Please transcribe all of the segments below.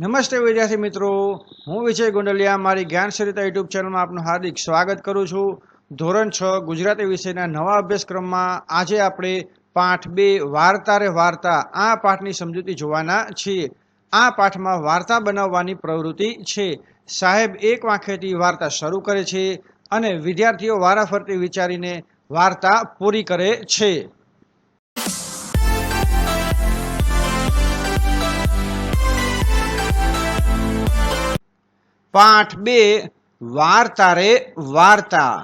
નમસ્તે વિદ્યાર્થી મિત્રો. હું વિજય ગોંડલિયા. મારી જ્ઞાન સરિતા યુટ્યુબ ચેનલમાં આપનું હાર્દિક સ્વાગત કરું છું. ધોરણ છ, ગુજરાતી વિષયના નવા અભ્યાસક્રમમાં આજે આપણે પાઠ બે, વાર્તા રે વાર્તા, આ પાઠની સમજૂતી જોવાના છીએ. આ પાઠમાં વાર્તા બનાવવાની પ્રવૃત્તિ છે. સાહેબ એક વાંખેથી વાર્તા શરૂ કરે છે અને વિદ્યાર્થીઓ વારાફરતી વિચારીને વાર્તા પૂરી કરે છે. પાઠ બે વાર્તા રે વાર્તા.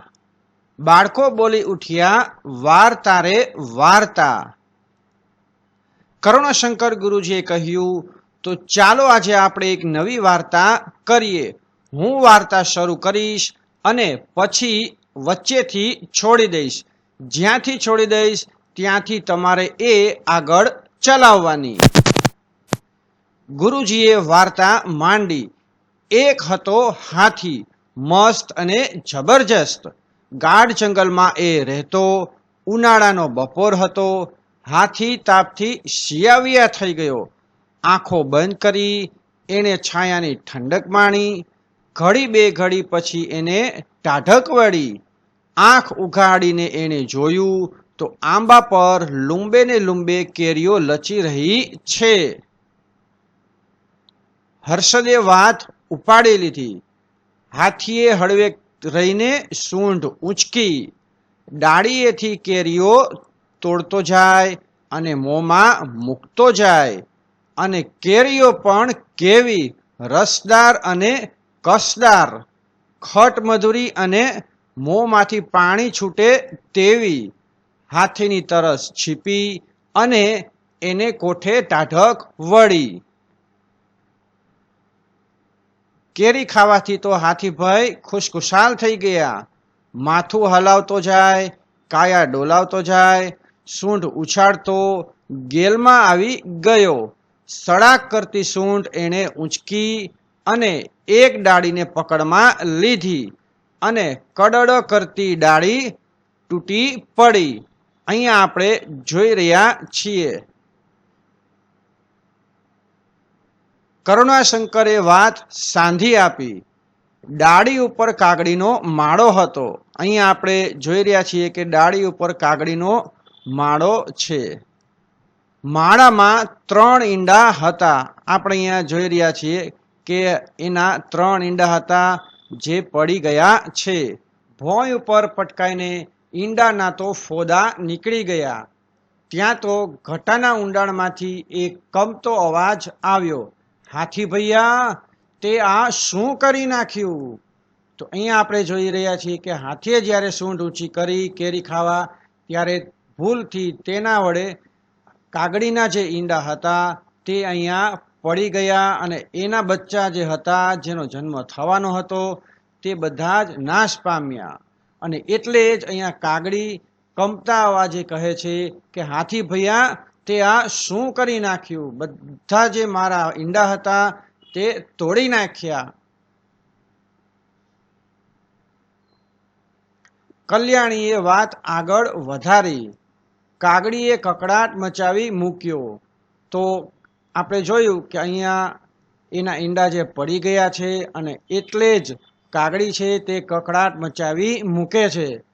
બાળકો બોલી ઉઠ્યા વાર્તા રે વાર્તા. કરુણાશંકર ગુરુજીએ કહ્યું, તો ચાલો આજે આપણે એક નવી વાર્તા કરીએ. હું વાર્તા શરૂ કરીશ અને પછી વચ્ચેથી છોડી દઈશ. જ્યાંથી છોડી દઈશ, ત્યાંથી તમારે એ આગળ ચલાવવાની. ગુરુજીએ વાર્તા માંડી. એક હતો હાથી, મસ્ત અને જબરજસ્ત. ગાઢ જંગલમાં એ રહેતો, ઉનાળાનો બપોર હતો, હાથી તાપથી શિયાવિયા થઈ ગયો. આંખો બંધ કરી, એણે છાયાની ઠંડક માણી, ઘડી બે ઘડી પછી એને ટાઢક વળી. આંખ ઉઘાડીને એણે જોયું તો આંબા પર લુંબે ને લુંબે કેરીઓ લચી રહી છે. હર્ષદે વાત ઉપાડી લીધી હાથીએ હળવે રહીને સૂંઢ ઊંચકી, ડાળીએથી કેરીઓ તોડતો જાય અને મોંમાં મૂકતો જાય અને કેરીઓ પણ કેવી રસદાર અને કસદાર ખટ મધુરી અને મોંમાંથી પાણી છૂટે તેવી હાથીની તરસ છીપી અને એને કોઠે ટાઢક વળી. કેરી ખાવાથી તો હાથીભાઈ ખુશખુશાલ થઈ ગયા. માથું હલાવતો જાય, કાયા ડોલાવતો જાય, સૂંઢ ઉછાળતો ગેલમાં આવી ગયો. સડાક કરતી સૂંઢ એણે ઊંચકી અને એક ડાળીને પકડમાં લીધી અને કડડ કરતી ડાળી તૂટી પડી. અહીંયા આપણે જોઈ રહ્યા છીએ. કરુણાશંકરે વાત સાંધી આપી. ડાળી ઉપર કાગડીનો માળો હતો. અહીંયા આપણે જોઈ રહ્યા છીએ કે ડાળી ઉપર કાગડીનો માળો છે. માળામાં ત્રણ ઈંડા હતા. આપણે અહીંયા જોઈ રહ્યા છીએ કે એના ત્રણ ઈંડા હતા જે પડી ગયા છે. ભોંય ઉપર પટકાઈને ઈંડાના તો ફોદા નીકળી ગયા. ત્યાં તો ઘટાના ઊંડાણમાંથી એક કમતો અવાજ આવ્યો. હાથી ભૈયા, તે આ શું કરી નાખ્યું? તો અહીંયા આપણે જોઈ રહ્યા છીએ કે હાથીએ જ્યારે સૂંઢ ઊંચી કરી, કેરી ખાવા, ત્યારે ભૂલથી તેના વડે કાગડીના જે ઈંડા હતા, તે અહીંયા પડી ગયા અને એના બચ્ચા જે હતા, જેનો જન્મ થવાનો હતો, તે બધા જ નાશ પામ્યા. અને એટલે જ અહીંયા કાગડી કંપતા અવાજે કહે છે કે, હાથી ભૈયા તે આ શું કરી નાખ્યું? બધા જે મારા ઈંડા હતા, તે તોડી નાખ્યા. કલ્યાણીએ વાત આગળ વધારી. કાગડીએ કકડાટ મચાવી મૂક્યો. તો આપણે જોયું કે અહીંયા એના ઈંડા જે પડી ગયા છે અને એટલે જ કાગડી છે તે કકડાટ મચાવી મૂકે છે.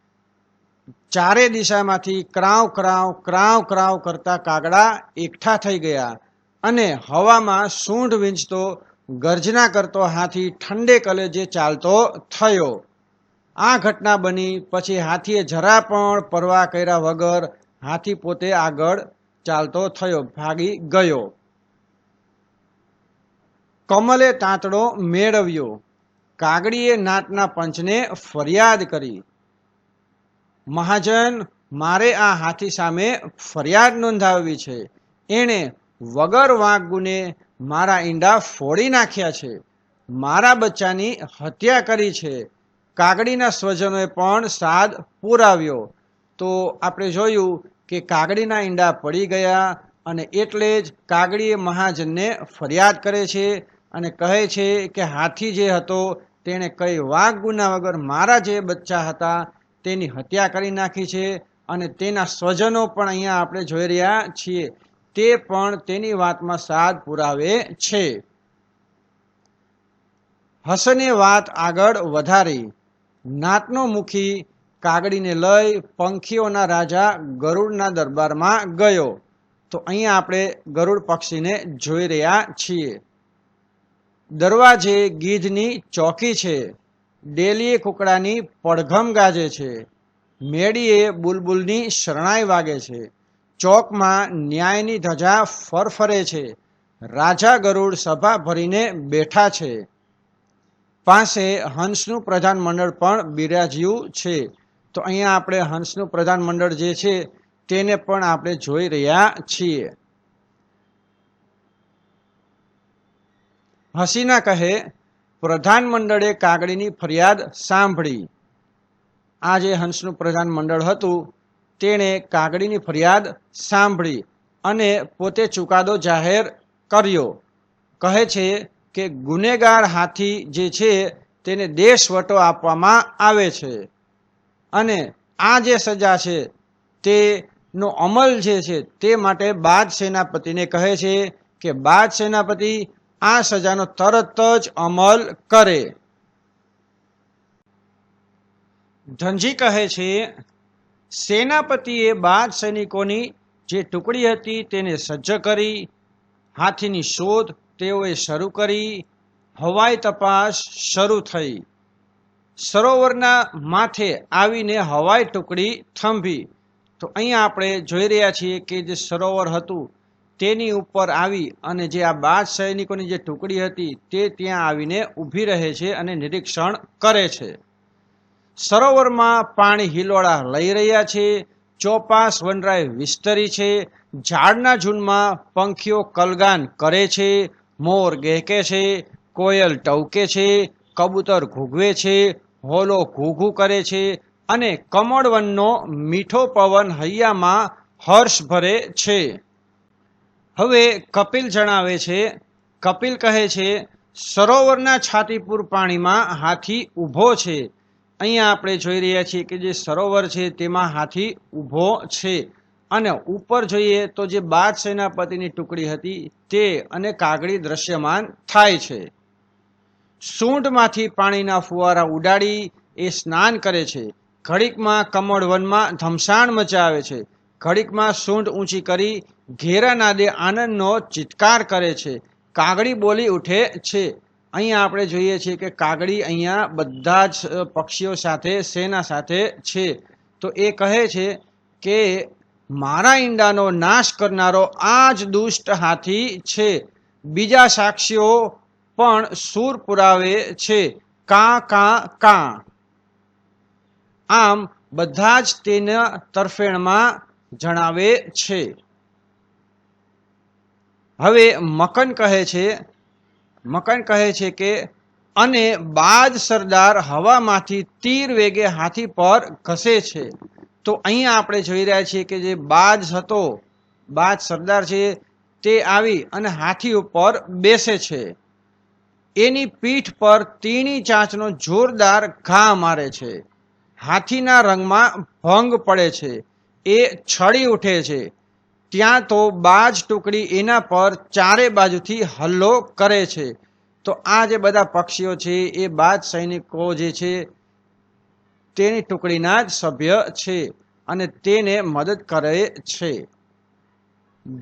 ચારે દિશામાંથી ક્રાવ ક્રાવ ક્રાવ ક્રાવ કરતા કાગડા એકઠા થઈ ગયા અને હવામાં સૂંઢ વીંચતો ગર્જના કરતો હાથી ઠંડે કલેજે ચાલતો થયો. આ ઘટના બની પછી હાથીએ જરા પણ પરવા કર્યા વગર હાથી પોતે આગળ ચાલતો થયો, ભાગી ગયો. કમલે તાંતડો મેળવ્યો. કાગડીએ નાટના પંચને ફરિયાદ કરી. મહાજન, મારે આ હાથી સામે ફરિયાદ નોંધાવવી છે. એણે વગર વાંક ગુને મારા ઈંડા ફોડી નાખ્યા છે. મારા બચ્ચાની હત્યા કરી છે. કાગડીના સ્વજનોએ પણ સાદ પુરાવ્યો. તો આપણે જોયું કે કાગડીના ઈંડા પડી ગયા અને એટલે જ કાગડીએ મહાજનને ફરિયાદ કરે છે અને કહે છે કે હાથી જે હતો, તેણે કઈ વાઘ ગુના વગર મારા જે બચ્ચા હતા તેની હત્યા કરી નાખી છે અને તેના સ્વજનો પણ અહીંયા આપણે જોઈ રહ્યા છીએ. તે પણ તેની વાતમાં સાદ પુરાવે છે. હસને વાત આગળ વધારી. નાતનો મુખી કાગડીને લઈ પંખીઓના રાજા ગરુડના દરબારમાં ગયો. તો અહીંયા આપણે ગરુડ પક્ષીને જોઈ રહ્યા છીએ. દરવાજે ગીધની ચોકી છે. ડેલીએ કુકડાની પડઘમ ગાજે છે. મેડીએ બુલબુલની શરણાઈ વાગે છે. ચોકમાં ન્યાયની ધજા ફરફરે છે. રાજા ગરુડ સભા ભરીને બેઠા છે. પાસે હંસનું પ્રધાન મંડળ પણ બિરાજ્યું છે. તો અહીંયા આપણે હંસનું પ્રધાન મંડળ જે છે, તેને પણ આપણે જોઈ રહ્યા છીએ. હસીના કહે પ્રધાન મંડળે કાગડીની ફરિયાદ સાંભળી. આ જે હંસનું પ્રધાન મંડળ હતું. તેણે કાગડીની ફરિયાદ સાંભળી અને પોતે ચુકાદો જાહેર કર્યો. કહે છે કે ગુનેગાર હાથી જે છે તેને દેશવટો આપવામાં આવે છે. અને આ જે સજા છે તેનો અમલ જે છે તે માટે બાદ સેનાપતિને કહે છે કે બાદ સેનાપતિ આ સજાનો તરત જ અમલ કરે. ધનજી કહે છે, સેનાપતિએ બાદ સૈનિકોની જે ટુકડી હતી તેને સજ્જ કરી, હાથીની શોધ તેઓએ શરૂ કરી, હવાઈ તપાસ શરૂ થઈ. સરોવરના માથે આવીને હવાઈ ટુકડી થંભી. તો અહીંયા આપણે જોઈ રહ્યા છીએ કે જે સરોવર હતું તેની ઉપર આવી અને જે આ બાદ સૈનિકોની જે ટુકડી હતી તે ત્યાં આવીને ઊભી રહે છે અને નિરીક્ષણ કરે છે. સરોવરમાં પાણી હિલોળા લઈ રહ્યા છે, ચોપાસ વનરાય વિસ્તરી છે, ઝાડના ઝૂંડમાં પંખીઓ કલગાન કરે છે, મોર ગહેકે છે, કોયલ ટવકે છે, કબૂતર ઘૂઘવે છે, હોલો ઘૂઘું કરે છે અને કમળવનનો મીઠો પવન હૈયામાં હર્ષ ભરે છે. હવે કપિલ જણાવે છે, કપિલ કહે છે, સરોવરના છાતીપુર પાણીમાં હાથી ઊભો છે. અહીંયા આપણે જોઈ રહ્યા છીએ કે જે સરોવર છે તેમાં હાથી ઊભો છે. અને ઉપર જોઈએ તો જે બાદ સેનાપતિની ટુકડી હતી તે અને કાગડી દ્રશ્યમાન થાય છે. સૂંઢમાંથી પાણીના ફુવારા ઉડાડી એ સ્નાન કરે છે. ઘડીકમાં કમળવનમાં ધમસાણ મચાવે છે. ઘડીકમાં સૂંઢ ઊંચી કરી ઘેરા નાદે આનંદનો ચિત્કાર કરે છે. કાગડી બોલી ઉઠે છે. અહીંયા આપણે જોઈએ છીએ કે કાગડી અહીંયા બધા જ પક્ષીઓ સાથે, સેના સાથે છે. તો એ કહે છે કે, મારા ઈંડાનો નાશ કરનારો આ જ દુષ્ટ હાથી છે. બીજા સાક્ષીઓ પણ સૂર પુરાવે છે. કા કા કા. આમ બધા જ તેના તરફેણમાં જણાવે છે. હવે મકન કહે છે, મકન કહે છે કે, અને બાજ સરદાર હવામાંથી તીર વેગે હાથી પર ઘસે છે. તો અહીંયા આપણે જોઈ રહ્યા છીએ કે જે બાજ હતો, બાજ સરદાર છે તે આવી અને હાથી ઉપર બેસે છે. એની પીઠ પર તીણી ચાંચનો જોરદાર ઘા મારે છે. હાથીના રંગમાં ભંગ પડે છે. એ છળી ઉઠે છે. ત્યાં તો બાજ ટુકડી એના પર ચારે બાજુથી હલ્લો કરે છે. તો આ જે બધા પક્ષીઓ છે, એ બાજ સૈનિકો જે છે, તેની ટુકડીના જ સભ્ય છે અને તેને મદદ કરે છે.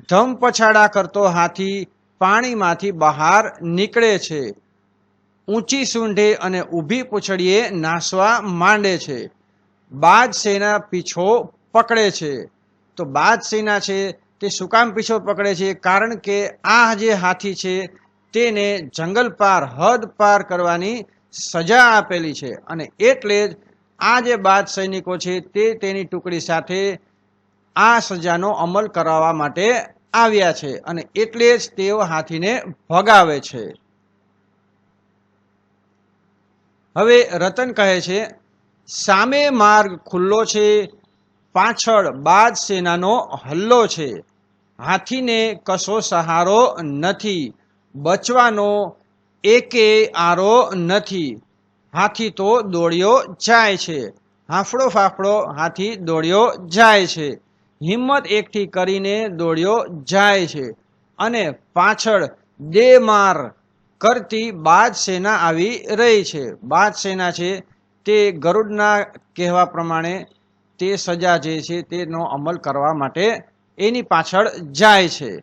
ધમ પછાડા કરતો હાથી પાણીમાંથી બહાર નીકળે છે. ઊંચી સૂંઢે અને ઊભી પૂંછડીએ નાસવા માંડે છે. બાજ સેના પીછો પકડે છે. તો બાજ છે, તે સુકામ પીછો પકડે છે? કારણ કે આ જે હાથી છે, તેને જંગલ પાર, હદ પાર કરવાની સજા આપેલી છે. અને એટલે જ આ જે બાદ સૈનિકો છે, તે તેની ટુકડી સાથે આ સજાનો અમલ કરાવવા માટે આવ્યા છે. અને એટલે જ તેઓ હાથીને ભગાવે છે. હવે રતન કહે છે, સામે માર્ગ ખુલ્લો છે પાછળ બાદ સેનાનો હલ્લો છે. હાથીને કશો સહારો નથી. બચવાનો એકે આરો નથી. હાથી તો દોડ્યો જાય છે. હાફડો ફાફડો હાથી દોડ્યો જાય છે. હિંમત એકઠી કરીને દોડ્યો જાય છે. અને પાછળ દે માર કરતી બાજ સેના આવી રહી છે. બાજ સેના છે તે ગરુડના કહેવા પ્રમાણે તે સજા જે છે તેનો અમલ કરવા માટે એની પાછળ જાય છે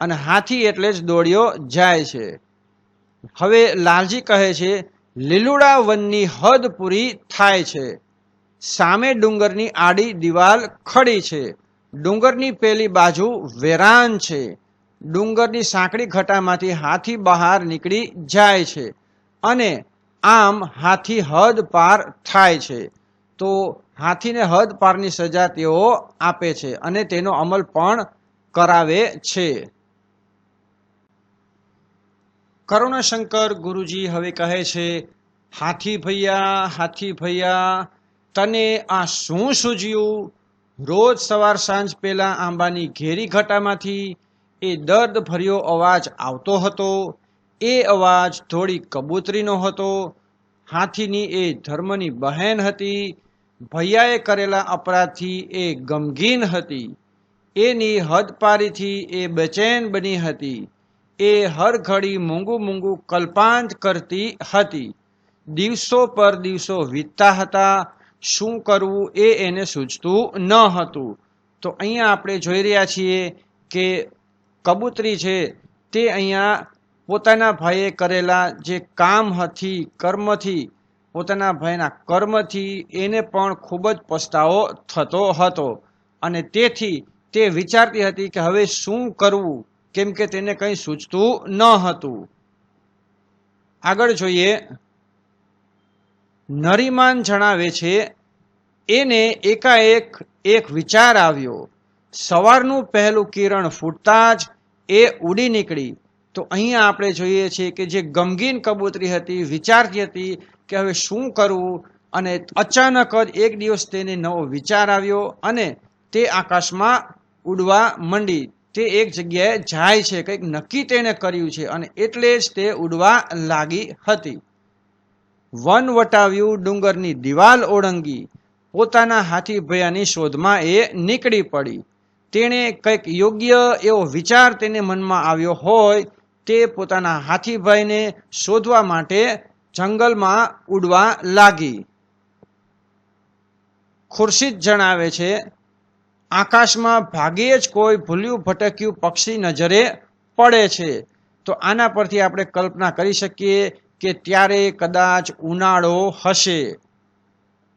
અને હાથી એટલે જ દોડ્યો જાય છે. હવે લાલજી કહે છે, લીલુડા વનની હદ પૂરી થાય છે. સામે ડુંગરની આડી દિવાલ ખડી છે. ડુંગરની પેલી બાજુ વેરાન છે. ડુંગરની સાંકડી ઘટામાંથી હાથી બહાર નીકળી જાય છે અને આમ હાથી હદ પાર થાય છે. તો હાથીને હદ પારની સજા તેઓ આપે છે અને તેનો અમલ પણ કરાવે છે. કરુણાશંકર ગુરુજી હવે કહે છે, હાથી ભૈયા હાથી ભૈયા, તને આ શું સૂજ્યું? રોજ સવાર સાંજ પહેલા આંબાની ઘેરી ઘટામાંથી એ દર્દ ભર્યો અવાજ આવતો હતો. એ અવાજ થોડી કબૂતરીનો હતો. હાથીની એ ધર્મની બહેન હતી. ભૈયાએ કરેલા અપરાધથી એ ગમગીન હતી. એની હદપારીથી એ બેચેન બની હતી. એ હર ઘડી મૂંગું મૂંગું કલ્પાંત કરતી હતી. દિવસો પર દિવસો વીતતા હતા. શું કરવું એ એને સૂચતું ન હતું. તો અહીંયા આપણે જોઈ રહ્યા છીએ કે કબૂતરી છે તે અહીંયા પોતાના ભાઈએ કરેલા જે કામ હતી, કર્મથી પોતાના ભાઈના કર્મથી એને પણ ખૂબ જ પસ્તાવો થતો હતો. અને તેથી તે વિચારતી હતી કે હવે શું કરવું? કેમ કે તેને કંઈ સૂચતું ન હતું. આગળ જોઈએ. નરીમાન જણાવે છે, એને એકાએક એક વિચાર આવ્યો. સવારનું પહેલું કિરણ ફૂટતા જ એ ઉડી નીકળી. તો અહીંયા આપણે જોઈએ છીએ કે જે ગમગીન કબૂતરી હતી, વિચારતી હતી કે હવે શું કરવું અને અચાનક જ એક દિવસ તેને નવો વિચાર આવ્યો અને તે આકાશમાં ઉડવા માંડી. તે એક જગ્યાએ જાય છે, કંઈક નક્કી તેણે કર્યું છે અને એટલે જ તે ઉડવા લાગી હતી. વન વટાવ્યું ડુંગરની દિવાલ ઓળંગી. પોતાના હાથી ભયાની શોધમાં એ નીકળી પડી. તેણે કંઈક યોગ્ય એવો વિચાર તેને મનમાં આવ્યો હોય તે પોતાના હાથીભાઈને શોધવા માટે જંગલમાં ઉડવા લાગી. ખુરશીદ જણાવે છે, આકાશમાં ભાગ્યે જ કોઈ ભૂલ્યું ભટક્યું પક્ષી નજરે પડે છે. તો આના પરથી આપણે કલ્પના કરી શકીએ કે ત્યારે કદાચ ઉનાળો હશે.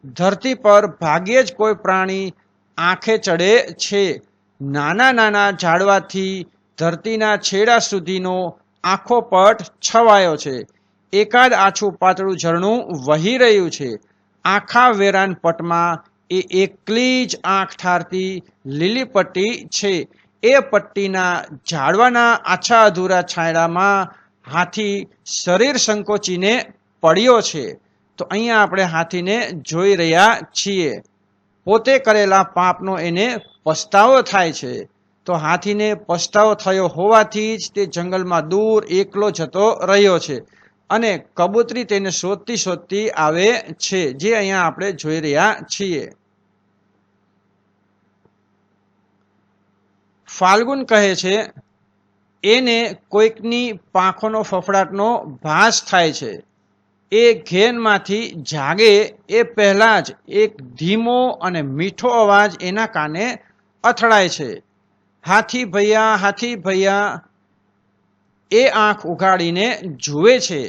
ધરતી પર ભાગ્યે જ કોઈ પ્રાણી આંખે ચડે છે. નાના નાના ઝાડવાથી ધરતીના છેડા સુધીનો આખો પટ છવાયો છે. એકાદ આછું પાતળું ઝરણું વહી રહ્યું છે. આખા વેરાન પટમાં એ એકલી જ આંખ ઠારતી લીલી પટ્ટી છે. એ પટ્ટીના ઝાડવાના આછા અધૂરા છાંયડામાં હાથી શરીર સંકોચીને પડ્યો છે. તો અહીંયા આપણે હાથીને જોઈ રહ્યા છીએ. પોતે કરેલા પાપનો એને પસ્તાવો થાય છે. તો હાથીને પસ્તાવો થયો હોવાથી જ તે જંગલમાં દૂર એકલો જતો રહ્યો છે. અને કબૂતરી તેને શોધતી શોધતી આવે છે, જે અહીંયા આપણે જોઈ રહ્યા છીએ. ફાલ્ગુન કહે છે, એને કોઈકની પાંખોનો ફફડાટનો ભાસ થાય છે. એ ઘેનમાંથી જાગે, એ પહેલાં જ એક ધીમો અને મીઠો અવાજ એના કાને અથડાય છે. હાથી ભૈયા હાથી ભૈયા એ આંખ ઉઘાડીને જુએ છે,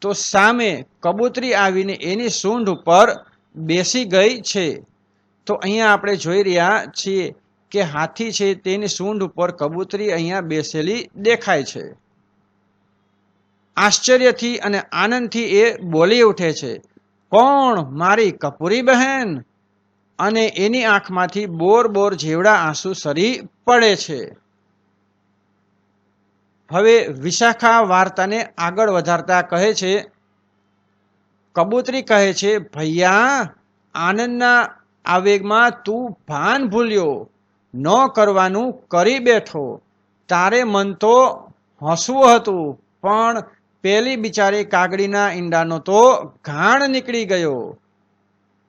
તો સામે કબૂતરી આવીને એની સૂંઢ ઉપર બેસી ગઈ છે. તો અહીંયા આપણે જોઈ રહ્યા છીએ કે હાથી છે તેની સૂંઢ ઉપર કબૂતરી અહીંયા બેસેલી દેખાય છે. આશ્ચર્યથી અને આનંદથી એ બોલી ઉઠે છે, કોણ મારી કપૂરી બહેન? અને એની આંખમાંથી બોર બોર જેવડા આંસુ સરી પડે છે. હવે વિશાખા વાર્તાને આગળ વધારતા કહે છે, કબૂતરી કહે છે, ભૈયા, આનંદના આવેગમાં તું ભાન ભૂલ્યો, ન કરવાનું કરી બેઠો. તારે મન તો હસવું હતું, પણ પેલી બિચારી કાગડીના ઈંડાનો તો ઘાણ નીકળી ગયો.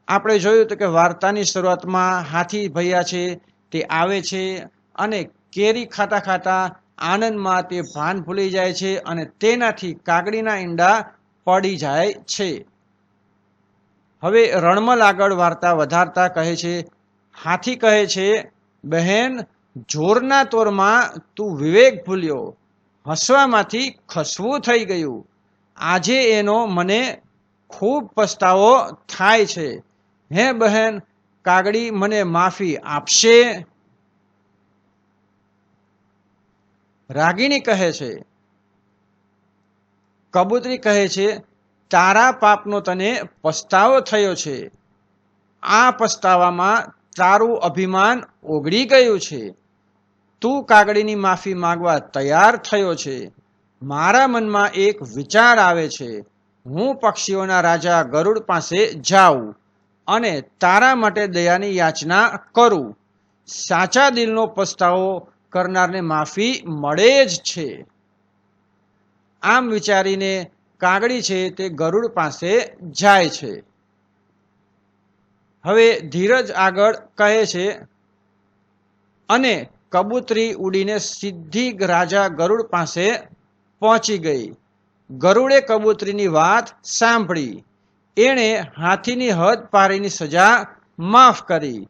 આપણે જોયું તો કે વાર્તાની શરૂઆતમાં હાથી ભૈયા છે, તે આવે છે અને કેરી ખાતા ખાતા આનંદમાં તે ભાન ભૂલી જાય છે અને તેનાથી કાગડીના ઈંડા પડી જાય છે. હવે રણમલ આગળ વાર્તા વધારતા કહે છે, હાથી કહે છે, બહેન, જોરના તોરમાં તું વિવેક ભૂલ્યો. હસવામાંથી ખસવું થઈ ગયું. આજે એનો મને ખૂબ પસ્તાવો થાય છે. હે બહેન, કાગડી મને માફી આપશે? રાગીણી કહે છે, કબૂતરી કહે છે, તારા પાપનો તને પસ્તાવો થયો છે. આ પસ્તાવામાં તારું અભિમાન ઓગળી ગયું છે. તું કાગડીની માફી માંગવા તૈયાર થયો છે. મારા મનમાં એક વિચાર આવે છે. હું પક્ષીઓના રાજા ગરુડ પાસે જાઉં અને તારા માટે દયાની યાચના કરું. સાચા દિલનો પસ્તાવો કરનારને માફી મળે જ છે. આમ વિચારીને કાગડી છે તે ગરુડ પાસે જાય છે. હવે ધીરજ આગળ કહે છે, અને કબૂતરી ઉડીને સીધી રાજા ગરુડ પાસે પહોંચી ગઈ. ગરુડે કબૂતરીની વાત સાંભળી. એણે હાથીની હદ પારીની સજા માફ કરી.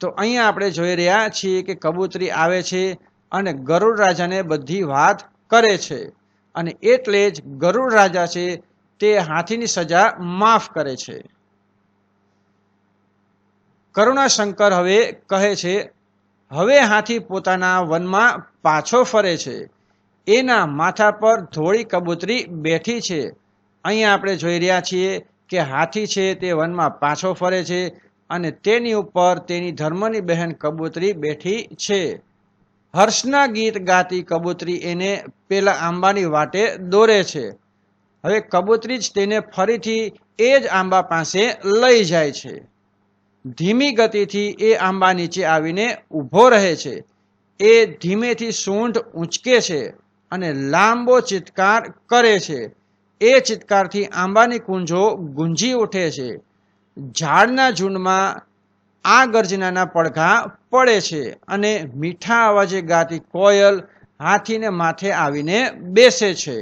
તો અહીંયા આપણે જોઈ રહ્યા છીએ કે કબૂતરી આવે છે અને ગરુડ રાજાને બધી વાત કરે છે. અને એટલે જ ગરુડ રાજા છે તે હાથીની સજા માફ કરે છે. કરુણાશંકર હવે કહે છે, હવે હાથી પોતાના વનમાં પાછો ફરે છે. એના માથા પર ધોળી કબૂતરી બેઠી છે. અહીંયા આપણે જોઈ રહ્યા છીએ કે હાથી છે તે વનમાં પાછો ફરે છે અને તેની ઉપર તેની ધર્મની બહેન કબૂતરી બેઠી છે. હર્ષના ગીત ગાતી કબૂતરી એને પેલા આંબાની વાટે દોરે છે. હવે કબૂતરી જ તેને ફરીથી એ જ આંબા પાસે લઈ જાય છે. ધીમી ગતિથી એ આંબા નીચે આવીને ઊભો રહે છે. એ ધીમેથી સૂંઢ ઊંચકે છે અને લાંબો ચિત્કાર કરે છે. એ ચિત્કારથી આંબાની કુંજો ગુંજી ઉઠે છે. ઝાડના ઝુંડમાં આ ગર્જનાના પડઘા પડે છે અને મીઠા અવાજે ગાતી કોયલ હાથીને માથે આવીને બેસે છે.